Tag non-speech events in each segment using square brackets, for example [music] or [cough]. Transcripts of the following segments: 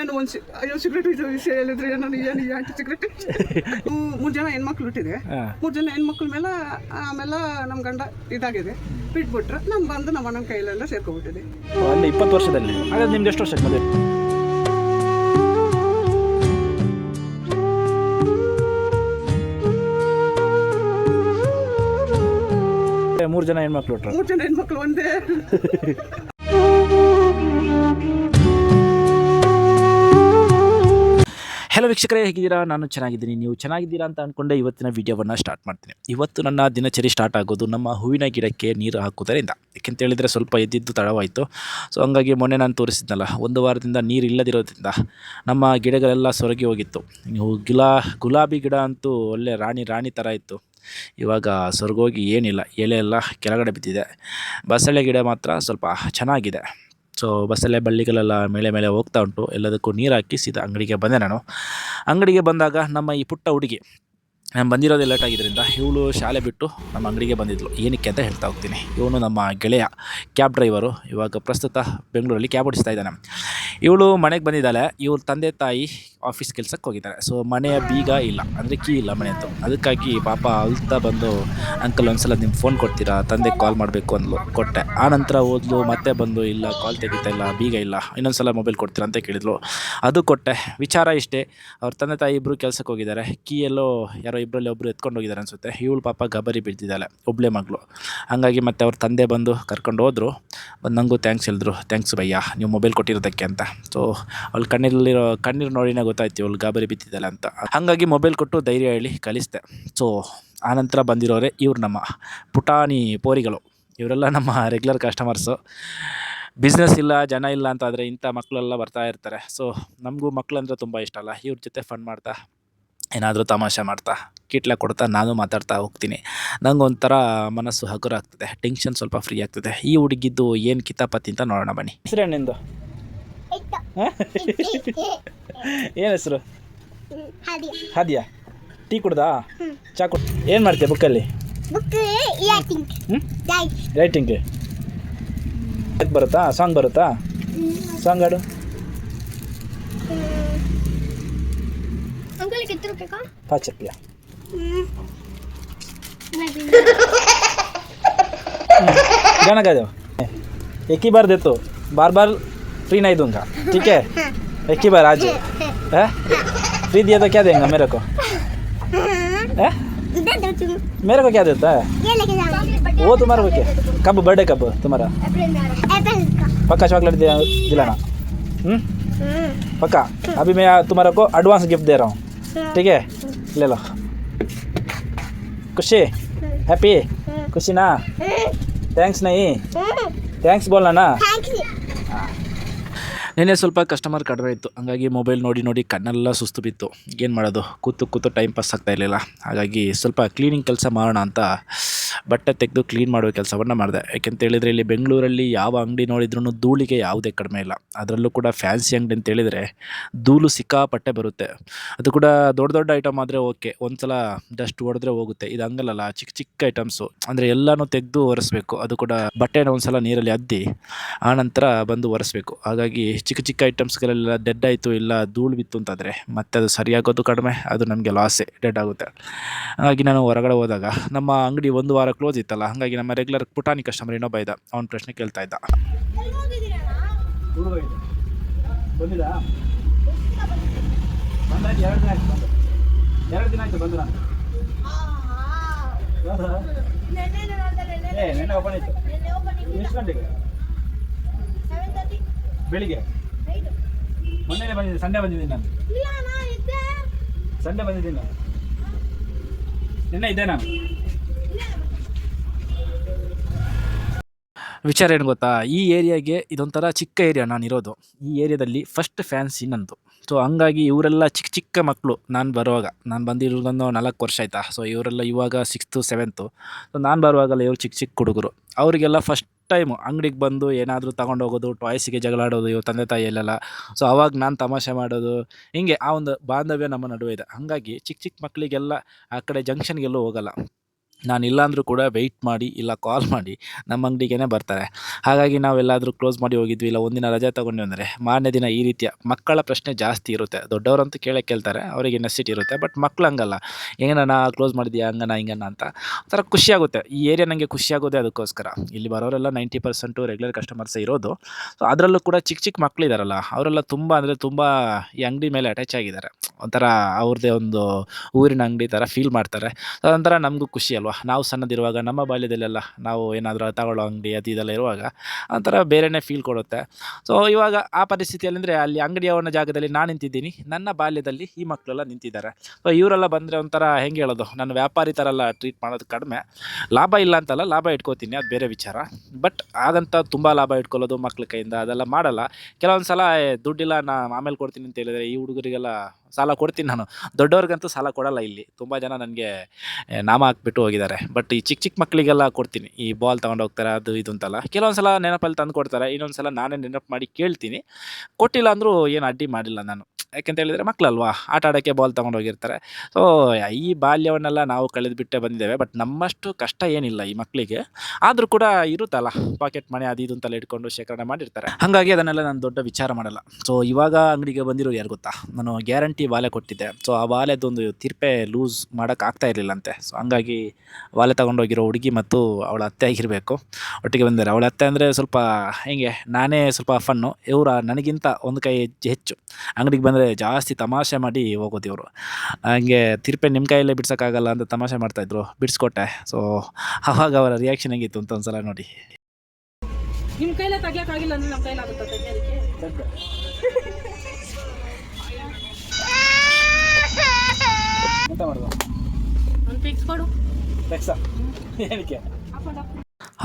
ಏನು ಒಂದು ಸಿ ಅಯ್ಯೋ ಸಿಗರೇಟ್ ಇದು ವಿಷಯ ಹೇಳಿದ್ರೆ ಏನೋ ಏನು ಆಂಟಿ ಸಿಗರೇಟ್ ಮೂರು ಜನ ಹೆಣ್ಮಕ್ಳು ಹುಟ್ಟಿದೆ. ಹಾಂ. ಮೂರು ಜನ ಹೆಣ್ಮಕ್ಳ ಮೇಲೆ ಆಮೇಲೆ ನಮ್ಮ ಗಂಡ ಇದಾಗಿದೆ. ಬಿಟ್ಬಿಟ್ರೆ. ನಮ್ಮ ಬಂದು ನಮ್ಮ ಅಣ್ಣನ ಕೈಲೆಲ್ಲ ಸೇರ್ಕೊಬಿಟ್ಟಿದೆ ಅಲ್ಲಿ ಇಪ್ಪತ್ತು ವರ್ಷದಲ್ಲಿ. ಹಾಗಾದ್ರೆ ನಿಮ್ದು ಎಷ್ಟು ವರ್ಷ ಮದುವೆ? ಮೂರು ಜನ ಹೆಣ್ಮಕ್ಳು ಮೂರು ಜನ ಹೆಣ್ಮಕ್ಳು ಒಂದೇ. [laughs] ಹಲೋ ವೀಕ್ಷಕರೇ, ಹೇಗಿದ್ದೀರಾ? ನಾನು ಚೆನ್ನಾಗಿದ್ದೀನಿ. ನೀವು ಚೆನ್ನಾಗಿದ್ದೀರಾ ಅಂತ ಅಂದ್ಕೊಂಡೆ ಇವತ್ತಿನ ವಿಡಿಯೋವನ್ನು ಸ್ಟಾರ್ಟ್ ಮಾಡ್ತೀನಿ. ಇವತ್ತು ನನ್ನ ದಿನಚರಿ ಸ್ಟಾರ್ಟ್ ಆಗೋದು ನಮ್ಮ ಹೂವಿನ ಗಿಡಕ್ಕೆ ನೀರು ಹಾಕೋದರಿಂದ ಯಾಕೆಂತ ಹೇಳಿದರೆ ಸ್ವಲ್ಪ ಎದ್ದಿದ್ದು ತಡವಾಯಿತು. ಸೊ ಹಂಗಾಗಿ ಮೊನ್ನೆ ನಾನು ತೋರಿಸಿದ್ನಲ್ಲ, ಒಂದು ವಾರದಿಂದ ನೀರು ಇಲ್ಲದಿರೋದ್ರಿಂದ ನಮ್ಮ ಗಿಡಗಳೆಲ್ಲ ಸೊರಗಿ ಹೋಗಿತ್ತು. ನೀವು ಗುಲಾ, ಗುಲಾಬಿ ಗಿಡ ಅಂತೂ ಒಳ್ಳೆ ರಾಣಿ ರಾಣಿ ಥರ ಇತ್ತು. ಇವಾಗ ಸೊರಗೋಗಿ ಏನಿಲ್ಲ ಎಲೆ ಎಲ್ಲ ಕೆಳಗಡೆ ಬಿದ್ದಿದೆ. ಬಸಳೆ ಗಿಡ ಮಾತ್ರ ಸ್ವಲ್ಪ ಚೆನ್ನಾಗಿದೆ. ಸೊ ಬಸ್ಸಲ್ಲೇ ಬಳ್ಳಿಗಳೆಲ್ಲ ಮೇಲೆ ಮೇಲೆ ಹೋಗ್ತಾ ಉಂಟು. ಎಲ್ಲದಕ್ಕೂ ನೀರು ಹಾಕಿ ಸೀದಾ ಅಂಗಡಿಗೆ ಬಂದೆ ನಾನು. ಅಂಗಡಿಗೆ ಬಂದಾಗ ನಮ್ಮ ಈ ಪುಟ್ಟ ಹುಡುಗಿ, ನಾನು ಬಂದಿರೋದೇ ಲೇಟ್ ಆಗಿದ್ದರಿಂದ ಇವಳು ಶಾಲೆ ಬಿಟ್ಟು ನಮ್ಮ ಅಂಗಡಿಗೆ ಬಂದಿದ್ಲು. ಏನಕ್ಕೆ ಅಂತ ಹೇಳ್ತಾ ಹೋಗ್ತೀನಿ. ಇವನು ನಮ್ಮ ಗೆಳೆಯ ಕ್ಯಾಬ್ ಡ್ರೈವರು ಇವಾಗ ಪ್ರಸ್ತುತ ಬೆಂಗಳೂರಲ್ಲಿ ಕ್ಯಾಬ್ ಓಡಿಸ್ತಾ ಇದ್ದಾನೆ. ಇವಳು ಮನೆಗೆ ಬಂದಿದ್ದಾಳೆ. ಇವ್ರ ತಂದೆ ತಾಯಿ ಆಫೀಸ್ ಕೆಲ್ಸಕ್ಕೆ ಹೋಗಿದ್ದಾರೆ. ಸೊ ಮನೆಯ ಬೀಗ ಇಲ್ಲ. ಅಂದರೆ ಕೀ ಇಲ್ಲ ಮನೆಯದ್ದು ಅದಕ್ಕಾಗಿ ಪಾಪ ಅಳ್ತಾ ಬಂದು ಅಂಕಲ್ ಒಂದ್ಸಲ ನಿಮ್ಮ ಫೋನ್ ಕೊಡ್ತೀರಾ? ತಂದೆಗೆ ಕಾಲ್ ಮಾಡಬೇಕು ಅಂದ್ಲು. ಕೊಟ್ಟೆ. ಆ ನಂತರ ಓದ್ಲು, ಮತ್ತೆ ಬಂದು, ಇಲ್ಲ ಕಾಲ್ ತೆಗಿತಾ ಇಲ್ಲ, ಬೀಗ ಇಲ್ಲ, ಇನ್ನೊಂದ್ಸಲ ಮೊಬೈಲ್ ಕೊಡ್ತೀರಾ ಅಂತ ಕೇಳಿದ್ಲು. ಅದು ಕೊಟ್ಟೆ. ವಿಚಾರ ಇಷ್ಟೇ. ಅವ್ರ ತಂದೆ ತಾಯಿ ಇಬ್ಬರು ಕೆಲಸಕ್ಕೆ ಹೋಗಿದ್ದಾರೆ. ಕೀ ಎಲ್ಲೋ ಯಾರೋ ಇಬ್ಬರಲ್ಲಿ ಒಬ್ಬರು ಎತ್ಕೊಂಡು ಹೋಗಿದ್ದಾರೆ ಅನಿಸುತ್ತೆ. ಇವಳು ಪಾಪ ಗಬರಿ ಬಿಡ್ತಿದ್ದಾಳೆ ಒಬ್ಬಳೆ ಮಗಳು. ಹಾಗಾಗಿ ಮತ್ತೆ ಅವ್ರ ತಂದೆ ಬಂದು ಕರ್ಕೊಂಡು ಹೋದರು. ಬಂದು ನನಗೂ ಥ್ಯಾಂಕ್ಸ್ ಹೇಳಿದ್ರು. ಥ್ಯಾಂಕ್ಸ್ ಭಯ್ಯ. ನೀವು ಮೊಬೈಲ್ ಕೊಟ್ಟಿರೋದಕ್ಕೆ ಅಂತ. ಸೊ ಅವ್ಳು ಕಣ್ಣಲ್ಲಿರೋ ಕಣ್ಣೀರು ನೋಡಿನೇ ಗೊತ್ತಾಯ್ತು ಇವಳು ಗಾಬರಿ ಬಿತ್ತಿದ್ದಾಳೆ ಅಂತ. ಹಾಗಾಗಿ ಮೊಬೈಲ್ ಕೊಟ್ಟು ಧೈರ್ಯ ಹೇಳಿ ಕಲಿಸ್ದೆ. ಸೊ ಆನಂತರ ಬಂದಿರೋರೆ ಇವ್ರು ನಮ್ಮ ಪುಟಾಣಿ ಪೋರಿಗಳು. ಇವರೆಲ್ಲ ನಮ್ಮ ರೆಗ್ಯುಲರ್ ಕಸ್ಟಮರ್ಸು ಬಿಸ್ನೆಸ್ ಇಲ್ಲ, ಜನ ಇಲ್ಲ ಅಂತ ಆದರೆ ಇಂಥ ಮಕ್ಕಳೆಲ್ಲ ಬರ್ತಾ ಇರ್ತಾರೆ. ಸೊ ನಮಗೂ ಮಕ್ಕಳಂದ್ರೆ ತುಂಬ ಇಷ್ಟ ಅಲ್ಲ. ಇವ್ರ ಜೊತೆ ಫನ್ ಮಾಡ್ತಾ. ಏನಾದರೂ ತಮಾಷೆ ಮಾಡ್ತಾ ಕಿಟ್ಲ ಕೊಡ್ತಾ ನಾನು ಮಾತಾಡ್ತಾ ಹೋಗ್ತೀನಿ. ನಂಗೆ ಒಂಥರ ಮನಸ್ಸು ಹಗುರ ಆಗ್ತದೆ ಟೆನ್ಷನ್ ಸ್ವಲ್ಪ ಫ್ರೀ ಆಗ್ತದೆ. ಈ ಹುಡುಗಿದ್ದು ಏನು ಕಿತಾಪತಿ ಅಂತ ನೋಡೋಣ ಬನ್ನಿ. ಹೆಸರು ನಿಂದು? ಏನು ಹೆಸರು? ಹಾದಿಯಾ. ಟೀ ಕುಡ್ದಾ? ಚಾ ಕುಡ್ ಏನು ಮಾಡ್ತೀಯ ಬುಕ್ಕಲ್ಲಿ? ರೈಟಿಂಗ್ ಬರುತ್ತಾ? ಸಾಂಗ್ ಬರುತ್ತಾ? ಸಾಂಗ್ ಹಾಡು. अंकल कितने रुपए का? पाँच रुपया। गाना गा दो। एक ही बार दे तो बार बार फ्री नहीं दूँगा ठीक है? एक ही बार आज। है? फ्री दिया तो क्या देगा मेरे को? है? मेरे को क्या देता है? वो तुम्हारा को क्या? कब? बर्थडे कब? तुम्हारा? पक्का चॉकलेट दिलाना। हम्म? पक्का? अभी मैं तुम्हारे को एडवांस गिफ्ट दे रहा हूँ। ठीक है ले लो खुशी हैप्पी खुशी ना थैंक्स नहीं थैंक्स बोलना ना ನಿನ್ನೆ ಸ್ವಲ್ಪ ಕಸ್ಟಮರ್ ಕಡಿಮೆ ಇತ್ತು. ಹಾಗಾಗಿ ಮೊಬೈಲ್ ನೋಡಿ ನೋಡಿ ಕಣ್ಣೆಲ್ಲ ಸುಸ್ತು ಬಿತ್ತು. ಏನು ಮಾಡೋದು? ಕೂತು ಕೂತು ಟೈಮ್ ಪಾಸ್ ಆಗ್ತಾ ಇರಲಿಲ್ಲ. ಹಾಗಾಗಿ ಸ್ವಲ್ಪ ಕ್ಲೀನಿಂಗ್ ಕೆಲಸ ಮಾಡೋಣ ಅಂತ ಬಟ್ಟೆ ತೆಗೆದು ಕ್ಲೀನ್ ಮಾಡುವ ಕೆಲಸವನ್ನು ಮಾಡಿದೆ. ಯಾಕೆಂತ ಹೇಳಿದರೆ ಇಲ್ಲಿ ಬೆಂಗಳೂರಲ್ಲಿ ಯಾವ ಅಂಗಡಿ ನೋಡಿದ್ರೂ ಧೂಳಿಗೆ ಯಾವುದೇ ಕಡಿಮೆ ಇಲ್ಲ. ಅದರಲ್ಲೂ ಕೂಡ ಫ್ಯಾನ್ಸಿ ಅಂಗಡಿ ಅಂತ ಹೇಳಿದರೆ ಧೂಳು ಸಿಕ್ಕಾಪಟ್ಟೆ ಬರುತ್ತೆ. ಅದು ಕೂಡ ದೊಡ್ಡ ದೊಡ್ಡ ಐಟಮ್ ಆದರೆ ಓಕೆ ಒಂದು ಸಲ ಡಸ್ಟ್ ಹೊಡೆದ್ರೆ ಹೋಗುತ್ತೆ. ಇದು ಹಂಗಲ್ಲ ಚಿಕ್ಕ ಚಿಕ್ಕ ಐಟಮ್ಸು ಅಂದರೆ ಎಲ್ಲನೂ ತೆಗೆದು ಒರೆಸ್ಬೇಕು. ಅದು ಕೂಡ ಬಟ್ಟೆನ ಒಂದು ಸಲ ನೀರಲ್ಲಿ ಅದ್ದಿ ಆನಂತರ ಬಂದು ಒರೆಸ್ಬೇಕು. ಹಾಗಾಗಿ ಚಿಕ್ಕ ಚಿಕ್ಕ ಐಟಮ್ಸ್ಗಳೆಲ್ಲ ಡೆಡ್ ಆಯಿತು ಇಲ್ಲ ಧೂಳು ಬಿತ್ತು ಅಂತಂದರೆ ಮತ್ತೆ ಅದು ಸರಿಯಾಗೋದು ಕಡಿಮೆ ಅದು ನಮಗೆ ಲಾಸೇ ಡೆಡ್ ಆಗುತ್ತೆ. ಹಾಗಾಗಿ ನಾನು ಹೊರಗಡೆ ಹೋದಾಗ ನಮ್ಮ ಅಂಗಡಿ ಒಂದು ವಾರ ಕ್ಲೋಸ್ ಇತ್ತಲ್ಲ ಹಾಗಾಗಿ ನಮ್ಮ ರೆಗ್ಯುಲರ್ ಪುಟಾನಿ ಕಸ್ಟಮರ್ ಇನ್ನೊಬ್ಬ ಇದ್ದ ಅವ್ನ ಪ್ರಶ್ನೆ ಕೇಳ್ತಾ ಇದ್ದ. ಬಂದಿಲ್ಲ ಎರಡು ದಿನ ಆಯ್ತು ಬಂದ್ರ ಎರಡು ದಿನ ಆಯ್ತು ಬಂದು ನಾನು. ಏ ನೆನ್ನೆ ಓಪನ್ ಇತ್ತು. ಎಷ್ಟು ಗಂಟೆಗೆ? ಬೆಳಿಗ್ಗೆ? ಮೊನ್ನೆನೇ ಬಂದಿದ್ದೆ ಸಂಡೆ ಬಂದಿದ್ದೀನಿ ನಾನು. ಸಂಡೆ ಬಂದಿದ್ದೀನಿ ನಾನು. ನಿನ್ನೆ ಇದ್ದೆ ನಾನು. ವಿಚಾರ ಏನು ಗೊತ್ತಾ? ಈ ಏರಿಯಾಗೆ ಇದೊಂಥರ ಚಿಕ್ಕ ಏರಿಯಾ ನಾನು ಇರೋದು. ಈ ಏರಿಯಾದಲ್ಲಿ ಫಸ್ಟ್ ಫ್ಯಾನ್ಸಿ ನಂದು. ಸೊ ಹಂಗಾಗಿ ಇವರೆಲ್ಲ ಚಿಕ್ಕ ಚಿಕ್ಕ ಮಕ್ಕಳು ನಾನು ಬರುವಾಗ. ನಾನು ಬಂದಿರೋದೊಂದು ನಾಲ್ಕು ವರ್ಷ ಆಯ್ತಾ? ಸೊ ಇವರೆಲ್ಲ ಇವಾಗ ಸಿಕ್ಸ್ತು ಸೆವೆಂತು ಸೊ ನಾನು ಬರುವಾಗಲ್ಲ ಇವರು ಚಿಕ್ಕ ಚಿಕ್ಕ ಹುಡುಗರು. ಅವರಿಗೆಲ್ಲ ಫಸ್ಟ್ ಟೈಮು ಅಂಗಡಿಗೆ ಬಂದು ಏನಾದರೂ ತಗೊಂಡು ಹೋಗೋದು ಟಾಯ್ಸಿಗೆ ಜಗಳಾಡೋದು ಇವ್ರ ತಂದೆ ತಾಯಿಯಲ್ಲೆಲ್ಲ ಸೊ ಅವಾಗ ನಾನು ತಮಾಷೆ ಮಾಡೋದು. ಹಿಂಗೆ ಆ ಒಂದು ಬಾಂಧವ್ಯ ನಮ್ಮ ನಡುವೆ ಇದೆ. ಹಾಗಾಗಿ ಚಿಕ್ಕ ಚಿಕ್ಕ ಮಕ್ಕಳಿಗೆಲ್ಲ ಆ ಕಡೆ ಜಂಕ್ಷನ್ಗೆಲ್ಲೂ ಹೋಗಲ್ಲ. ನಾನು ಇಲ್ಲಾಂದರೂ ಕೂಡ ವೆಯ್ಟ್ ಮಾಡಿ ಇಲ್ಲ ಕಾಲ್ ಮಾಡಿ ನಮ್ಮ ಅಂಗಡಿಗೆ ಬರ್ತಾರೆ. ಹಾಗಾಗಿ ನಾವೆಲ್ಲಾದರೂ ಕ್ಲೋಸ್ ಮಾಡಿ ಹೋಗಿದ್ವಿ, ಇಲ್ಲ ಒಂದಿನ ರಜೆ ತೊಗೊಂಡು ಅಂದರೆ ಮಾರನೇ ದಿನ ಈ ರೀತಿಯ ಮಕ್ಕಳ ಪ್ರಶ್ನೆ ಜಾಸ್ತಿ ಇರುತ್ತೆ. ದೊಡ್ಡವರಂತೂ ಕೇಳಕ್ಕೆ ಕೇಳ್ತಾರೆ, ಅವರಿಗೆ ನೆಸಿಟಿ ಇರುತ್ತೆ ಬಟ್ ಮಕ್ಳು ಹಂಗಲ್ಲ. ಹೆಂಗಣ್ಣ ಕ್ಲೋಸ್ ಮಾಡಿದ್ಯಾ ಹಂಗನ ಹಿಂಗನ ಅಂತ ಒಂಥರ ಖುಷಿಯಾಗುತ್ತೆ ಈ ಏರಿಯಾ ನನಗೆ ಖುಷಿಯಾಗೋದೇ ಅದಕ್ಕೋಸ್ಕರ. ಇಲ್ಲಿ ಬರೋರೆಲ್ಲ ನೈಂಟಿ ಪರ್ಸೆಂಟು ರೆಗ್ಯುಲರ್ ಕಸ್ಟಮರ್ಸ್ ಇರೋದು. ಸೊ ಅದರಲ್ಲೂ ಕೂಡ ಚಿಕ್ಕ ಚಿಕ್ಕ ಮಕ್ಳು ಇದಾರಲ್ಲ, ಅವರೆಲ್ಲ ತುಂಬ ಅಂದರೆ ತುಂಬ ಈ ಅಂಗಡಿ ಮೇಲೆ ಅಟ್ಯಾಚ್ ಆಗಿದ್ದಾರೆ. ಒಂಥರ ಅವ್ರದ್ದೇ ಒಂದು ಊರಿನ ಅಂಗಡಿ ಥರ ಫೀಲ್ ಮಾಡ್ತಾರೆ. ಅದೊಂಥರ ನಮಗೂ ಖುಷಿ ಅಲ್ವಾ? ನಾವು ಸಣ್ಣದಿರುವಾಗ, ನಮ್ಮ ಬಾಲ್ಯದಲ್ಲೆಲ್ಲ ನಾವು ಏನಾದರೂ ತಗೊಳ್ಳೋ ಅಂಗಡಿ ಅದು ಇದೆಲ್ಲ ಇರುವಾಗ, ಒಂಥರ ಬೇರೆನೇ ಫೀಲ್ ಕೊಡುತ್ತೆ. ಸೊ ಇವಾಗ ಆ ಪರಿಸ್ಥಿತಿಯಲ್ಲಿ ಅಂದರೆ ಅಲ್ಲಿ ಅಂಗಡಿಯವನ ಜಾಗದಲ್ಲಿ ನಾನು ನಿಂತಿದ್ದೀನಿ, ನನ್ನ ಬಾಲ್ಯದಲ್ಲಿ ಈ ಮಕ್ಕಳೆಲ್ಲ ನಿಂತಿದ್ದಾರೆ. ಸೊ ಇವರೆಲ್ಲ ಬಂದರೆ ಒಂಥರ ಹೆಂಗೆ ಹೇಳೋದು ನಾನು ವ್ಯಾಪಾರಿ ಥರ ಎಲ್ಲ ಟ್ರೀಟ್ ಮಾಡೋದು ಕಡಿಮೆ. ಲಾಭ ಇಲ್ಲ ಅಂತಲ್ಲ ಲಾಭ ಇಟ್ಕೋತೀನಿ, ಅದು ಬೇರೆ ವಿಚಾರ. ಬಟ್ ಹಾಗಂತ ತುಂಬ ಲಾಭ ಇಟ್ಕೊಳ್ಳೋದು ಮಕ್ಳ ಕೈಯಿಂದ, ಅದೆಲ್ಲ ಮಾಡಲ್ಲ. ಕೆಲವೊಂದು ಸಲ ದುಡ್ಡಿಲ್ಲ, ನಾ ಆಮೇಲೆ ಕೊಡ್ತೀನಿ ಅಂತ ಹೇಳಿದರೆ ಈ ಹುಡುಗರಿಗೆಲ್ಲ ಸಾಲ ಕೊಡ್ತೀನಿ ನಾನು. ದೊಡ್ಡವ್ರಿಗಂತೂ ಸಾಲ ಕೊಡಲ್ಲ ಇಲ್ಲಿ. ತುಂಬ ಜನ ನನಗೆ ನಾಮ ಹಾಕ್ಬಿಟ್ಟು ಹೋಗಿದ್ದಾರೆ. ಬಟ್ ಈ ಚಿಕ್ಕ ಚಿಕ್ಕ ಮಕ್ಕಳಿಗೆಲ್ಲ ಕೊಡ್ತೀನಿ. ಈ ಬಾಲ್ ತೊಗೊಂಡು ಹೋಗ್ತಾರೆ, ಅದು ಇದು ಅಂತಲ್ಲ. ಕೆಲವೊಂದು ಸಲ ನೆನಪಲ್ಲಿ ತಂದು ಕೊಡ್ತಾರೆ ಇನ್ನೊಂದು ಸಲ ನಾನೇ ನೆನಪು ಮಾಡಿ ಕೇಳ್ತೀನಿ. ಕೊಟ್ಟಿಲ್ಲ ಅಂದರೂ ಏನು ಅಡ್ಡಿ ಮಾಡಿಲ್ಲ ನಾನು. ಯಾಕೆಂತ ಹೇಳಿದರೆ ಮಕ್ಕಳಲ್ವಾ ಆಟ ಆಡೋಕ್ಕೆ ಬಾಲ್ ತೊಗೊಂಡೋಗಿರ್ತಾರೆ ಸೊ ಈ ಬಾಲ್ಯವನ್ನೆಲ್ಲ ನಾವು ಕಳೆದುಬಿಟ್ಟೆ ಬಂದಿದ್ದೇವೆ. ಬಟ್ ನಮ್ಮಷ್ಟು ಕಷ್ಟ ಏನಿಲ್ಲ ಈ ಮಕ್ಕಳಿಗೆ ಆದರೂ ಕೂಡ ಇರುತ್ತಲ್ಲ. ಪಾಕೆಟ್ ಮನೆ ಅದು ಇದು ಅಂತೆಲ್ಲ ಇಟ್ಕೊಂಡು ಶೇಖರಣೆ ಮಾಡಿರ್ತಾರೆ. ಹಾಗಾಗಿ ಅದನ್ನೆಲ್ಲ ನಾನು ದೊಡ್ಡ ವಿಚಾರ ಮಾಡಲ್ಲ. ಸೊ ಇವಾಗ ಅಂಗಡಿಗೆ ಬಂದಿರೋ ಯಾರು ಗೊತ್ತಾ? ನಾನು ಗ್ಯಾರಂಟಿ ಬಾಲೆ ಕೊಟ್ಟಿದ್ದೆ. ಸೊ ಆ ಬಾಲೆದೊಂದು ತಿರ್ಪೆ ಲೂಸ್ ಮಾಡೋಕ್ಕಾಗ್ತಾ ಇರಲಿಲ್ಲಂತೆ. ಸೊ ಹಂಗಾಗಿ ವಾಲೆ ತೊಗೊಂಡೋಗಿರೋ ಹುಡುಗಿ ಮತ್ತು ಅವಳ ಅತ್ತೆ ಆಗಿರಬೇಕು. ಒಟ್ಟಿಗೆ ಬಂದಿದ್ದಾರೆ. ಅವಳ ಅತ್ತೆ ಅಂದರೆ ಸ್ವಲ್ಪ ಹೆಂಗೆ? ನಾನೇ ಸ್ವಲ್ಪ ಫನ್ನು ಇವರ ನನಗಿಂತ ಒಂದು ಕೈ ಹೆಚ್ಚು. ಅಂಗಡಿಗೆ ಬಂದರೆ ಜಾಸ್ತಿ ತಮಾಷೆ ಮಾಡಿ ಹೋಗೋದು ಇವರು ಹಂಗೆ ತಿರ್ಪೆ ನಿಮ್ಮ ಕೈಯಲ್ಲೇ ಬಿಡ್ಸೋಕ್ಕಾಗಲ್ಲ ಅಂತ ತಮಾಷೆ ಮಾಡ್ತಾಯಿದ್ರು ಬಿಡಿಸ್ಕೊಟ್ಟೆ. ಸೊ ಅವಾಗ ಅವರ ರಿಯಾಕ್ಷನ್ ಹೆಂಗಿತ್ತು ಅಂತ ಒಂದ್ಸಲ ನೋಡಿ. ನಿಮ್ಮ ಕೈಲ ತೆಗಿಯಕ್ಕಾಗಿಲ್ಲ ಅಂದ್ರೆ ನಮ್ಮ ಕೈಲಾಗುತ್ತಾ ಎಂತ ಮಾಡೋದು? ಒಂದು ಫಿಕ್ಸ್ ಕೊಡು. ಏನಕ್ಕೆ?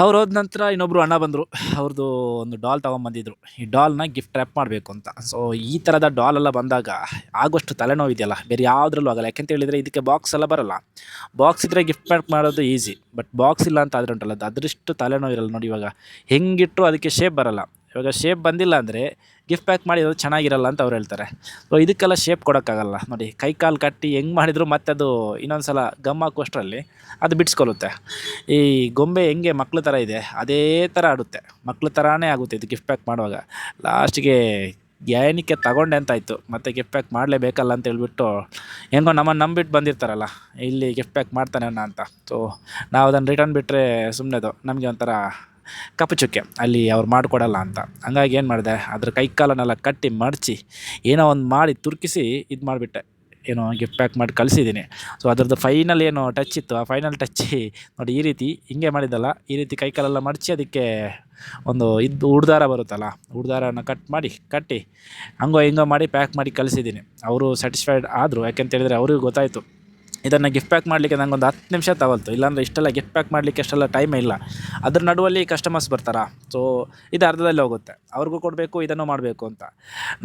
ಅವ್ರು ಹೋದ ನಂತರ ಇನ್ನೊಬ್ಬರು ಅಣ್ಣ ಬಂದರು. ಅವ್ರದ್ದು ಒಂದು ಡಾಲ್ ತೊಗೊಂಬಂದಿದ್ರು. ಈ ಡಾಲ್ನ ಗಿಫ್ಟ್ ರ್ಯಾಪ್ ಮಾಡಬೇಕು ಅಂತ. ಸೊ ಈ ಥರದ ಡಾಲ್ ಎಲ್ಲ ಬಂದಾಗ ಆಗೋಷ್ಟು ತಲೆನೋವು ಇದೆಯಲ್ಲ ಬೇರೆ ಯಾವುದ್ರಲ್ಲೂ ಆಗಲ್ಲ. ಯಾಕೆಂತ ಹೇಳಿದರೆ ಇದಕ್ಕೆ ಬಾಕ್ಸ್ ಎಲ್ಲ ಬರಲ್ಲ. ಬಾಕ್ಸ್ ಇದ್ದರೆ ಗಿಫ್ಟ್ ರ್ಯಾಪ್ ಮಾಡೋದು ಈಸಿ ಬಟ್ ಬಾಕ್ಸ್ ಇಲ್ಲ ಅಂತ ಆದ್ರೆ ಉಂಟಲ್ಲ, ಅದು ಅದರಷ್ಟು ತಲೆನೋವು ಇರಲ್ಲ ನೋಡಿ ಇವಾಗ. ಹೆಂಗಿಟ್ಟರು ಅದಕ್ಕೆ ಶೇಪ್ ಬರಲ್ಲ. ಇವಾಗ ಶೇಪ್ ಬಂದಿಲ್ಲ ಅಂದರೆ ಗಿಫ್ಟ್ ಪ್ಯಾಕ್ ಮಾಡಿರೋದು ಚೆನ್ನಾಗಿರಲ್ಲ ಅಂತ ಅವ್ರು ಹೇಳ್ತಾರೆ. ಸೊ ಇದಕ್ಕೆಲ್ಲ ಶೇಪ್ ಕೊಡೋಕ್ಕಾಗಲ್ಲ. ನೋಡಿ ಕೈ ಕಾಲು ಕಟ್ಟಿ ಹೆಂಗೆ ಮಾಡಿದ್ರು ಮತ್ತೆ ಅದು ಇನ್ನೊಂದು ಸಲ ಗಮ್ ಹಾಕುವಷ್ಟರಲ್ಲಿ ಅದು ಬಿಡಿಸ್ಕೊಳ್ಳುತ್ತೆ. ಈ ಗೊಂಬೆ ಹೆಂಗೆ ಮಕ್ಳ ಥರ ಇದೆ, ಅದೇ ಥರ ಆಡುತ್ತೆ. ಮಕ್ಳ ಥರನೇ ಆಗುತ್ತೆ ಇದು ಗಿಫ್ಟ್ ಪ್ಯಾಕ್ ಮಾಡುವಾಗ. ಲಾಸ್ಟಿಗೆ ಏನಕ್ಕೆ ತಗೊಂಡೆ ಅಂತಾಯಿತು ಮತ್ತು ಗಿಫ್ಟ್ ಪ್ಯಾಕ್ ಮಾಡಲೇಬೇಕಲ್ಲ ಅಂತ ಹೇಳಿಬಿಟ್ಟು ಹೆಂಗೋ ನಮ್ಮನ್ನು ನಂಬಿಟ್ಟು ಬಂದಿರ್ತಾರಲ್ಲ, ಇಲ್ಲಿ ಗಿಫ್ಟ್ ಪ್ಯಾಕ್ ಮಾಡ್ತಾನೆ ಅಣ್ಣ ಅಂತ. ಸೊ ನಾವು ಅದನ್ನು ರಿಟರ್ನ್ ಬಿಟ್ಟರೆ ಸುಮ್ಮನೆದು ನಮಗೆ ಒಂಥರ ಕಪ್ಪು ಚುಕ್ಕೆ ಅಲ್ಲಿ ಅವ್ರು ಮಾಡಿಕೊಡಲ್ಲ ಅಂತ. ಹಂಗಾಗಿ ಏನು ಮಾಡಿದೆ? ಅದ್ರ ಕೈ ಕಾಲನ್ನೆಲ್ಲ ಕಟ್ಟಿ ಮಡಚಿ, ಏನೋ ಒಂದು ಮಾಡಿ ತುರ್ಕಿಸಿ ಇದು ಮಾಡಿಬಿಟ್ಟೆ. ಏನೋ ಗಿಫ್ಟ್ ಪ್ಯಾಕ್ ಮಾಡಿ ಕಳಿಸಿದ್ದೀನಿ ಸೊ ಅದ್ರದ್ದು ಫೈನಲ್ ಏನು ಟಚ್ ಇತ್ತು. ಆ ಫೈನಲ್ ಟಚ್ಚಿ ನೋಡಿ, ಈ ರೀತಿ ಹಿಂಗೆ ಮಾಡಿದ್ದಲ್ಲ. ಈ ರೀತಿ ಕೈ ಕಾಲೆಲ್ಲ ಮಡಚಿ ಅದಕ್ಕೆ ಒಂದು ಇದು ಉಡ್ದಾರ ಬರುತ್ತಲ್ಲ, ಉಡ್ದಾರನ ಕಟ್ ಮಾಡಿ, ಕಟ್ಟಿ, ಹಂಗೋ ಹಿಂಗೋ ಮಾಡಿ ಪ್ಯಾಕ್ ಮಾಡಿ ಕಳಿಸಿದ್ದೀನಿ ಅವರು ಸ್ಯಾಟಿಸ್ಫೈಡ್ ಆದರು. ಯಾಕೆಂತ ಹೇಳಿದರೆ ಅವ್ರಿಗೂ ಗೊತ್ತಾಯಿತು. ಇದನ್ನು ಗಿಫ್ಟ್ ಪ್ಯಾಕ್ ಮಾಡಲಿಕ್ಕೆ ನನಗೊಂದು ಹತ್ತು ನಿಮಿಷ ತಗೊಳ್ತು. ಇಲ್ಲಾಂದರೆ ಇಷ್ಟೆಲ್ಲ ಗಿಫ್ಟ್ ಪ್ಯಾಕ್ ಮಾಡಲಿಕ್ಕೆ ಅಷ್ಟೆಲ್ಲ ಟೈಮ್ ಇಲ್ಲ. ಅದ್ರ ನಡುವಲ್ಲಿ ಕಸ್ಟಮರ್ಸ್ ಬರ್ತಾರಾ? ಸೊ ಇದು ಅರ್ಧದಲ್ಲಿ ಹೋಗುತ್ತೆ. ಅವ್ರಿಗೂ ಕೊಡಬೇಕು, ಇದನ್ನು ಮಾಡಬೇಕು ಅಂತ.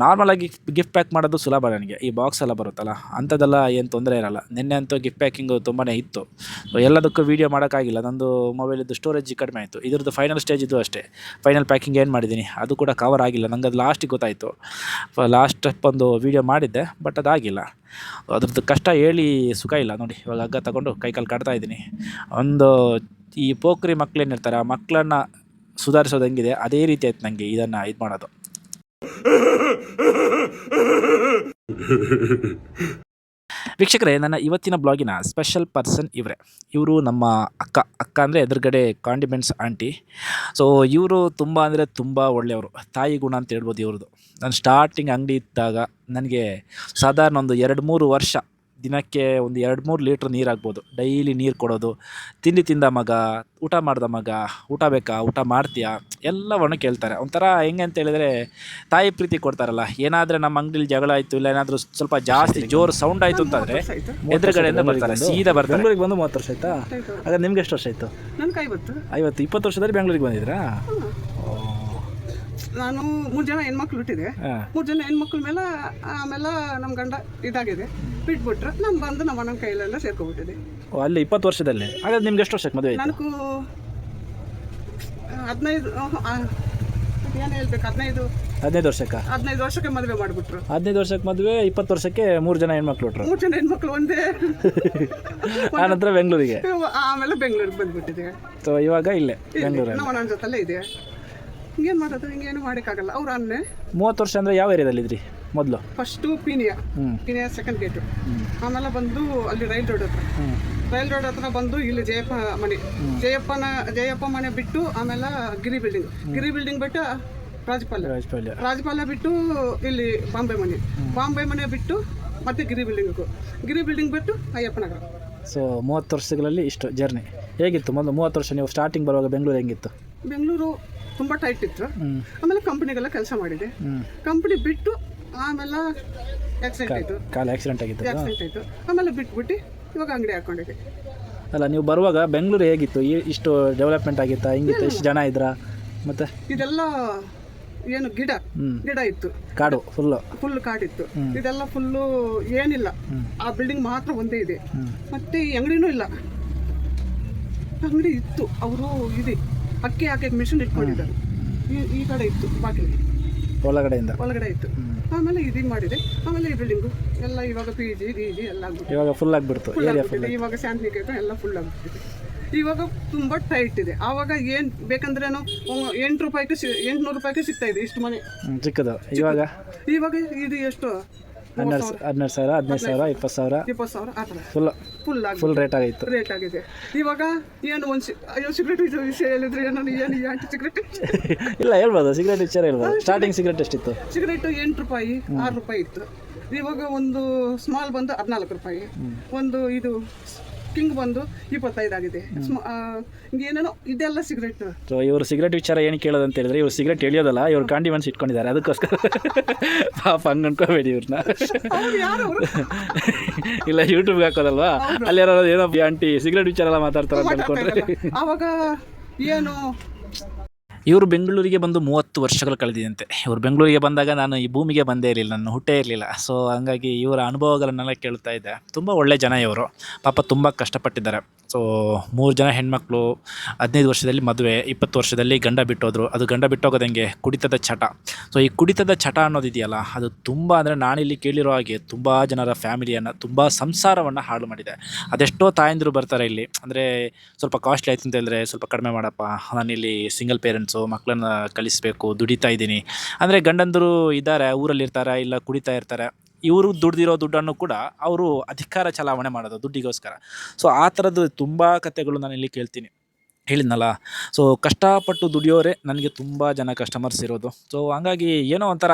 ನಾರ್ಮಲಾಗಿ ಗಿಫ್ಟ್ ಪ್ಯಾಕ್ ಮಾಡೋದು ಸುಲಭ ನನಗೆ. ಈ ಬಾಕ್ಸ್ ಎಲ್ಲ ಬರುತ್ತಲ್ಲ, ಅಂಥದ್ದೆಲ್ಲ ಏನು ತೊಂದರೆ ಇರಲ್ಲ. ನಿನ್ನೆ ಅಂತೂ ಗಿಫ್ಟ್ ಪ್ಯಾಕಿಂಗು ತುಂಬಾ ಇತ್ತು. ಎಲ್ಲದಕ್ಕೂ ವೀಡಿಯೋ ಮಾಡೋಕ್ಕಾಗಿಲ್ಲ. ನಂದು ಮೊಬೈಲಿದ್ದು ಸ್ಟೋರೇಜ್ ಕಡಿಮೆ ಆಯಿತು. ಇದ್ರದ್ದು ಫೈನಲ್ ಸ್ಟೇಜ್ ಇದು ಅಷ್ಟೇ. ಫೈನಲ್ ಪ್ಯಾಕಿಂಗ್ ಏನು ಮಾಡಿದ್ದೀನಿ? ಅದು ಕೂಡ ಕವರ್ ಆಗಿಲ್ಲ. ನಂಗೆ ಅದು ಲಾಸ್ಟಿಗೆ ಗೊತ್ತಾಯಿತು. ಲಾಸ್ಟ್ ಒಂದು ವೀಡಿಯೋ ಮಾಡಿದ್ದೆ ಬಟ್ ಅದಾಗಿಲ್ಲ. ಅದ್ರದ್ದು ಕಷ್ಟ ಹೇಳಿ ಸುಖ ಇಲ್ಲ ನೋಡಿ. ಇವಾಗ ಹಗ್ಗ ತಗೊಂಡು ಕೈಕಾಲು ಕಟ್ತಾ ಇದ್ದೀನಿ. ಒಂದು ಈ ಪೋಖ್ರಿ ಮಕ್ಕಳೇನಿರ್ತಾರೆ ಆ ಮಕ್ಕಳನ್ನ ಸುಧಾರಿಸೋದು ಹೆಂಗಿದೆ? ಅದೇ ರೀತಿ ಆಯ್ತು ನನಗೆ ಇದನ್ನು ಇದು ಮಾಡೋದು. [laughs] ವೀಕ್ಷಕರೇ, ನನ್ನ ಇವತ್ತಿನ ಬ್ಲಾಗಿನ ಸ್ಪೆಷಲ್ ಪರ್ಸನ್ ಇವರೇ. ಇವರು ನಮ್ಮ ಅಕ್ಕ. ಅಕ್ಕ ಅಂದರೆ ಎದುರುಗಡೆ ಕಾಂಡಿಮೆಂಟ್ಸ್ ಆಂಟಿ ಸೊ ಇವರು ತುಂಬ ಅಂದರೆ ತುಂಬ ಒಳ್ಳೆಯವರು. ತಾಯಿ ಗುಣ ಅಂತ ಹೇಳ್ಬೋದು ಇವ್ರದ್ದು. ನಾನು ಸ್ಟಾರ್ಟಿಂಗ್ ಅಂಗಡಿ ಇದ್ದಾಗ, ನನಗೆ ಸಾಧಾರಣ ಒಂದು ಎರಡು ಮೂರು ವರ್ಷ ದಿನಕ್ಕೆ ಒಂದು ಎರಡು ಮೂರು ಲೀಟ್ರ್ ನೀರು ಆಗ್ಬೋದು. ಡೈಲಿ ನೀರು ಕೊಡೋದು. ತಿಂಡಿ ತಿಂದ ಮಗ ಊಟ ಮಾಡ್ದ ಮಗ ಊಟ ಬೇಕಾ ಊಟ ಮಾಡ್ತೀಯಾ? ಎಲ್ಲವನ್ನು ಕೇಳ್ತಾರೆ. ಒಂಥರ ಹೆಂಗೆ ಅಂತ ಹೇಳಿದರೆ ತಾಯಿ ಪ್ರೀತಿ ಕೊಡ್ತಾರಲ್ಲ. ಏನಾದರೆ ನಮ್ಮ ಅಂಗಡಿಲಿ ಜಗಳ ಆಯಿತು ಇಲ್ಲ ಏನಾದರೂ ಸ್ವಲ್ಪ ಜಾಸ್ತಿ ಜೋರು ಸೌಂಡ್ ಆಯಿತು ಅಂತಂದರೆ ಎದುರುಗಡೆಯಿಂದ ಬರ್ತಾರೆ ಸೀದಾ ಬರ್ತಾರೆ. ಬೆಂಗಳೂರಿಗೆ ಬಂದು ಮೂವತ್ತು ವರ್ಷ ಆಯಿತಾ? ಹಾಗಾದ್ರೆ ನಿಮ್ಗೆ ಎಷ್ಟು ವರ್ಷ ಆಯಿತು? ನನ್ನ ಕೈ ಗೊತ್ತು ಐವತ್ತು ಇಪ್ಪತ್ತು ವರ್ಷದಲ್ಲಿ ಬೆಂಗಳೂರಿಗೆ ಬಂದಿದ್ರಾ ನಾನು ಮೂರು ಜನ ಹೆಣ್ಮಕ್ಳು ಹುಟ್ಟಿದೆ. ಮೂರು ಜನ ಹೆಣ್ಮಕ್ಳ ಮೇಲೆ ಆಮೇಲೆ ನಮ್ಮ ಗಂಡ ಇದಾಗಿದೆ. ಬಿಟ್ಬಿಟ್ರೆ. ನಾನು ಬಂದು ನಮ್ಮ ಅಣ್ಣನ ಕೈಲೆಲ್ಲ ಸೇರ್ಕೊಬಿಟ್ಟಿದೆ ಓ ಅಲ್ಲಿ ಇಪ್ಪತ್ತು ವರ್ಷದಲ್ಲಿ. ಹಾಗಾದ್ರೆ ನಿಮ್ಗೆ ಎಷ್ಟು ವರ್ಷಕ್ಕೆ ಮದುವೆ ನಾಲ್ಕು ನನಗೂ ಹದಿನೈದು ಏನು ಹೇಳ್ಬೇಕು ಹದಿನೈದು. ಹದಿನೈದು ವರ್ಷಕ್ಕೆ? ಹದಿನೈದು ವರ್ಷಕ್ಕೆ ಮದುವೆ ಮಾಡಿಬಿಟ್ರು. ಹದಿನೈದು ವರ್ಷಕ್ಕೆ ಮದುವೆ ಇಪ್ಪತ್ತು ವರ್ಷಕ್ಕೆ ಮೂರು ಜನ ಹೆಣ್ಮಕ್ಳು ಹುಟ್ರು. ಮೂರು ಜನ ಹೆಣ್ಮಕ್ಳು ಒಂದೇ. [laughs] ಆನಂತರ ನಂತರ ಬೆಂಗಳೂರಿಗೆ. ಆಮೇಲೆ ಬೆಂಗಳೂರಿಗೆ ಬಂದ್ಬಿಟ್ಟಿದೆ ಸೊ ಇವಾಗ ಇಲ್ಲೇ ಬೆಂಗಳೂರಲ್ಲಿ. ನಮ್ಮ ಅಣ್ಣನ ಇದೆ. ಹಿಂಗೇನು ಮಾಡೋದು ಹಿಂಗೇನು ಮಾಡೋಕ್ಕಾಗಲ್ಲ. ಅವ್ರ ಅನ್ನೆ ಮೂವತ್ತು ವರ್ಷ ಅಂದರೆ ಯಾವ ಏರಿಯಾದಲ್ಲಿ ಇದ್ರಿ ಮೊದಲು ಫಸ್ಟು ಪೀನಿಯಾ ಹ್ಞೂ ಪೀನಿಯಾ ಸೆಕೆಂಡ್ ಗೇಟು ಆಮೇಲೆ ಬಂದು ಅಲ್ಲಿ ರೈಲ್ ರೋಡ್ ಹತ್ರ. ರೈಲ್ ರೋಡ್ ಹತ್ರ ಬಂದು ಇಲ್ಲಿ ಜಯಪ್ಪ ಮನೆ. ಜಯಪ್ಪನ ಜಯಪ್ಪ ಮನೆ ಬಿಟ್ಟು ಆಮೇಲೆ ಗಿರಿ ಬಿಲ್ಡಿಂಗ್ ಗಿರಿ ಬಿಲ್ಡಿಂಗ್ ಬಿಟ್ಟು ರಾಜಪಾಲ್ಯ. ರಾಜಪಾಲ್ಯ. ರಾಜಪಾಲ್ಯ ಬಿಟ್ಟು ಇಲ್ಲಿ ಬಾಂಬೆ ಮನೆ. ಬಾಂಬೆ ಮನೆ ಬಿಟ್ಟು ಮತ್ತೆ ಗಿರಿ ಬಿಲ್ಡಿಂಗು ಗಿರಿ ಬಿಲ್ಡಿಂಗ್ ಬಿಟ್ಟು ಅಯ್ಯಪ್ಪ ನಗರ. ಸೊ ಮೂವತ್ತು ವರ್ಷಗಳಲ್ಲಿ ಇಷ್ಟು ಜರ್ನಿ ಹೇಗಿತ್ತು ಮೊದಲು ಮೂವತ್ತು ವರ್ಷ ನೀವು ಸ್ಟಾರ್ಟಿಂಗ್ ಬರುವಾಗ ಬೆಂಗಳೂರು ಹೆಂಗಿತ್ತು? ಬೆಂಗಳೂರು ತುಂಬ ಟೈಟ್ ಇತ್ತು. ಆಮೇಲೆ ಕಂಪ್ನಿಗೆಲ್ಲ ಕೆಲಸ ಮಾಡಿದೆ. ಕಂಪ್ನಿ ಬಿಟ್ಟು ಆಮೇಲೆ ಆಕ್ಸಿಡೆಂಟ್ ಆಯಿತು. ಕಾಲು ಆಕ್ಸಿಡೆಂಟ್ ಆಗಿತ್ತು ಆಕ್ಸಿಡೆಂಟ್ ಆಯಿತು. ಆಮೇಲೆ ಬಿಟ್ಬಿಟ್ಟು ಇವಾಗ ಅಂಗಡಿ ಹಾಕೊಂಡಿದ್ದೆ ಅಲ್ಲ ನೀವು ಬರುವಾಗ ಬೆಂಗಳೂರು ಹೇಗಿತ್ತು? ಈ ಇಷ್ಟು ಡೆವಲಪ್ಮೆಂಟ್ ಆಗಿತ್ತಾ? ಹಿಂಗಿತ್ತು? ಇಷ್ಟು ಜನ ಇದ್ರಾ? ಮತ್ತೆ? ಇದೆಲ್ಲ ಏನು ಗಿಡ ಗಿಡ ಇತ್ತು. ಕಾಡು ಫುಲ್ಲು ಫುಲ್ ಕಾಡಿತ್ತು. ಇದೆಲ್ಲ ಫುಲ್ಲು ಏನಿಲ್ಲ. ಆ ಬಿಲ್ಡಿಂಗ್ ಮಾತ್ರ ಒಂದೇ ಇದೆ. ಮತ್ತೆ ಈ ಅಂಗಡಿನೂ ಇಲ್ಲ. ಅಂಗಡಿ ಇತ್ತು. ಅವರು ಇದೆ ಅಕ್ಕಿ ಹಾಕಕ್ಕೆ ಮಿಷಿನ್ ಇಟ್ಕೊಂಡಿದ್ದಾರೆ. ಈ- ಈ ಕಡೆ ಇತ್ತು ಬಾಗಿಲಿಗೆ ಒಳಗಡೆಯಿಂದ. ಒಳಗಡೆ ಇತ್ತು. ಆಮೇಲೆ ಇದೀಗ ಮಾಡಿದೆ. ಆಮೇಲೆ ಈ ಬಿಲ್ಡಿಂಗು ಎಲ್ಲ ಇವಾಗ ಪಿ ಜಿ ಡಿ ಜಿ ಎಲ್ಲ ಆಗ್ಬಿಟ್ಟು ಇವಾಗ ಫುಲ್ ಆಗ್ಬಿಡ್ತು ಫುಲ್ ಆಗ್ಬಿಟ್ಟಿದೆ. ಇವಾಗ ಶಾಂತಿನಿಕೇತನ ಎಲ್ಲ ಫುಲ್ ಆಗ್ಬಿಟ್ಟಿದೆ. ಇವಾಗ ತುಂಬ ಟೈಟ್ ಇದೆ. ಆವಾಗ ಏನು ಬೇಕಂದ್ರೇನು ಎಂಟು ರೂಪಾಯಿಗೆ ಸಿ ಎಂಟುನೂರು ರೂಪಾಯಿಗೆ ಸಿಗ್ತಾ ಇದೆ ಇಷ್ಟು ಮನೆ. ಚಿಕ್ಕದು ಇವಾಗ? ಇವಾಗ ಇದು ಎಷ್ಟು? ಹನ್ನೆರಡು ಹನ್ನೆರಡು ಸಾವಿರ ಹದಿನೈದು ಸಾವಿರ ಇಪ್ಪತ್ತು ಸಾವಿರ. ಇಪ್ಪತ್ತು ಸಾವಿರ ಆ ಥರ. ಫುಲ್ ಫುಲ್ ಆಗಿ ಫುಲ್ ರೇಟ್ ಆಗಿತ್ತು. ರೇಟ್ ಆಗಿದೆ. ಇವಾಗ ಏನು ಒಂದು ಅಯ್ಯೋ ಸಿಗರೇಟ್ ವಿಷಯ ಹೇಳಿದ್ರೆ ನಾನು ಏನು ಆಂಟಿ ಸಿಗರೇಟ್ ಇಲ್ಲ ಹೇಳ್ಬೋದು. ಸಿಗರೇಟ್ ವಿಚಾರ ಹೇಳ್ಬೋದು. ಸ್ಟಾರ್ಟಿಂಗ್ ಸಿಗರೇಟ್ ಎಷ್ಟಿತ್ತು? ಸಿಗರೇಟು ಎಂಟು ರೂಪಾಯಿ ಆರು ರೂಪಾಯಿ ಇತ್ತು. ಇವಾಗ ಒಂದು ಸ್ಮಾಲ್ ಬಂದು ಹದಿನಾಲ್ಕು ರೂಪಾಯಿ. ಒಂದು ಇದು ಕಿಂಗ್ ಬಂದು ಇಪ್ಪತ್ತೈದು ಆಗಿದೆ. ಏನೇನೋ ಇದೆಲ್ಲ ಸಿಗರೇಟ್. ಸೊ ಇವರು ಸಿಗರೇಟ್ ವಿಚಾರ ಏನು ಕೇಳೋದು ಅಂತ ಹೇಳಿದ್ರೆ ಇವ್ರು ಸಿಗರೇಟ್ ಎಳಿಯೋದಲ್ಲ ಇವ್ರು ಮನ್ಸ್ ಇಟ್ಕೊಂಡಿದ್ದಾರೆ ಅದಕ್ಕೋಸ್ಕರ. [laughs] ಪಾಪ ಹಂಗೆ ಅನ್ಕೋಬೇಡಿ ಇವ್ರನ್ನ [laughs] ಇಲ್ಲ ಯೂಟ್ಯೂಬ್ಗೆ ಹಾಕೋದಲ್ವಾ? ಅಲ್ಲಿ ಯಾರು ಏನೋ ಆಂಟಿ ಸಿಗರೇಟ್ ವಿಚಾರ ಎಲ್ಲ ಮಾತಾಡ್ತಾರೆ ಅಂತ ಅನ್ಕೊಂಡ್ರೆ. ಆವಾಗ ಏನು ಇವರು ಬೆಂಗಳೂರಿಗೆ ಬಂದು ಮೂವತ್ತು ವರ್ಷಗಳು ಕಳೆದಿದಂತೆ ಇವರು ಬೆಂಗಳೂರಿಗೆ ಬಂದಾಗ ನಾನು ಈ ಭೂಮಿಗೆ ಬಂದೇ ಇರಲಿಲ್ಲ ನಾನು ಹುಟ್ಟೇ ಇರಲಿಲ್ಲ. ಸೊ ಹಂಗಾಗಿ ಇವರ ಅನುಭವಗಳನ್ನೆಲ್ಲ ಕೇಳ್ತಾ ಇದ್ದೆ. ತುಂಬ ಒಳ್ಳೆ ಜನ ಇವರು. ಪಾಪ ತುಂಬ ಕಷ್ಟಪಟ್ಟಿದ್ದಾರೆ. ಸೊ ಮೂರು ಜನ ಹೆಣ್ಮಕ್ಳು, ಹದಿನೈದು ವರ್ಷದಲ್ಲಿ ಮದುವೆ, ಇಪ್ಪತ್ತು ವರ್ಷದಲ್ಲಿ ಗಂಡ ಬಿಟ್ಟೋದ್ರು. ಅದು ಗಂಡ ಬಿಟ್ಟೋಗೋದು ಹೆಂಗೆ? ಕುಡಿತದ ಚಟ ಸೊ ಈ ಕುಡಿತದ ಚಟ ಅನ್ನೋದಿದೆಯಲ್ಲ, ಅದು ತುಂಬ ಅಂದರೆ ನಾನಿಲ್ಲಿ ಕೇಳಿರೋ ಹಾಗೆ ತುಂಬ ಜನರ ಫ್ಯಾಮಿಲಿಯನ್ನು ತುಂಬ ಸಂಸಾರವನ್ನು ಹಾಳು ಮಾಡಿದೆ. ಅದೆಷ್ಟೋ ತಾಯಂದಿರು ಬರ್ತಾರೆ ಇಲ್ಲಿ. ಅಂದರೆ ಸ್ವಲ್ಪ ಕಾಸ್ಟ್ಲಿ ಆಯ್ತು ಅಂತ ಹೇಳಿದ್ರೆ ಸ್ವಲ್ಪ ಕಡಿಮೆ ಮಾಡಪ್ಪ. ನಾನಿಲ್ಲಿ ಸಿಂಗಲ್ ಪೇರೆಂಟ್ಸು ಮಕ್ಕಳನ್ನ ಕಲಿಸಬೇಕು, ದುಡಿತಾ ಇದ್ದೀನಿ. ಅಂದರೆ ಗಂಡಂದರು ಇದ್ದಾರೆ ಊರಲ್ಲಿರ್ತಾರೆ ಇಲ್ಲ ಕುಡಿತಾ ಇರ್ತಾರೆ. ಇವರು ದುಡ್ದಿರೋ ದುಡ್ಡನ್ನು ಕೂಡ ಅವರು ಅಧಿಕಾರ ಚಲಾವಣೆ ಮಾಡೋದು, ದುಡ್ಡಿಗೋಸ್ಕರ. ಸೊ ಆ ಥರದ್ದು ತುಂಬ ಕಥೆಗಳು ನಾನು ಇಲ್ಲಿ ಕೇಳ್ತೀನಿ. ಹೇಳಿದ್ನಲ್ಲ? ಸೊ ಕಷ್ಟಪಟ್ಟು ದುಡಿಯೋರೆ ನನಗೆ ತುಂಬ ಜನ ಕಸ್ಟಮರ್ಸ್ ಇರೋದು. ಸೊ ಹಂಗಾಗಿ ಏನೋ ಒಂಥರ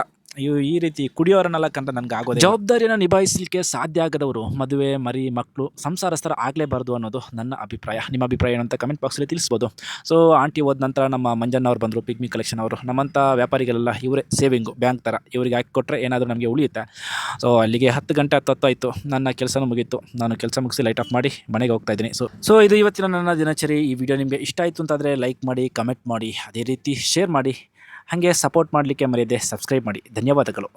ಈ ರೀತಿ ಕುಡಿಯೋರನ್ನೆಲ್ಲ ಕಂಡ್ರೆ ನನಗೆ ಆಗೋದು ಜವಾಬ್ದಾರಿಯನ್ನು ನಿಭಾಯಿಸಲಿಕ್ಕೆ ಸಾಧ್ಯ ಆಗದವರು ಮದುವೆ, ಮರಿ ಮಕ್ಕಳು ಸಂಸಾರಸ್ಥರ ಆಗಲೇಬಾರ್ದು ಅನ್ನೋದು ನನ್ನ ಅಭಿಪ್ರಾಯ. ನಿಮ್ಮ ಅಭಿಪ್ರಾಯ ಏನು ಅಂತ ಕಮೆಂಟ್ ಬಾಕ್ಸಲ್ಲಿ ತಿಳಿಸ್ಬೋದು. ಸೊ ಆಂಟಿ ಹೋದ ನಂತರ ನಮ್ಮ ಮಂಜಣ್ಣ ಅವ್ರು ಬಂದರು ಪಿಗ್ಮಿ ಕಲೆಕ್ಷನ್ ಅವರು. ನಮ್ಮಂಥ ವ್ಯಾಪಾರಿಗಳೆಲ್ಲ ಇವರೇ ಸೇವಿಂಗು ಬ್ಯಾಂಕ್ ಥರ ಇವರಿಗೆ ಹಾಕಿ ಕೊಟ್ಟರೆ ಏನಾದರೂ ನಮಗೆ ಉಳಿಯುತ್ತೆ. ಸೊ ಅಲ್ಲಿಗೆ ಹತ್ತು ಗಂಟೆ ಆಯಿತು. ನನ್ನ ಕೆಲಸನೂ ಮುಗೀತು. ನಾನು ಕೆಲಸ ಮುಗಿಸಿ ಲೈಟ್ ಆಫ್ ಮಾಡಿ ಮನೆಗೆ ಹೋಗ್ತಾ ಇದ್ದೀನಿ. ಸೊ ಸೊ ಇದು ಇವತ್ತಿನ ನನ್ನ ದಿನಚರಿ. ಈ ವಿಡಿಯೋ ನಿಮಗೆ ಇಷ್ಟ ಆಯಿತು ಅಂತಂದರೆ ಲೈಕ್ ಮಾಡಿ ಕಮೆಂಟ್ ಮಾಡಿ, ಅದೇ ರೀತಿ ಶೇರ್ ಮಾಡಿ. ಹಾಗೆ ಸಪೋರ್ಟ್ ಮಾಡಲಿಕ್ಕೆ ಮರೆಯದೆ ಸಬ್ಸ್ಕ್ರೈಬ್ ಮಾಡಿ. ಧನ್ಯವಾದಗಳು.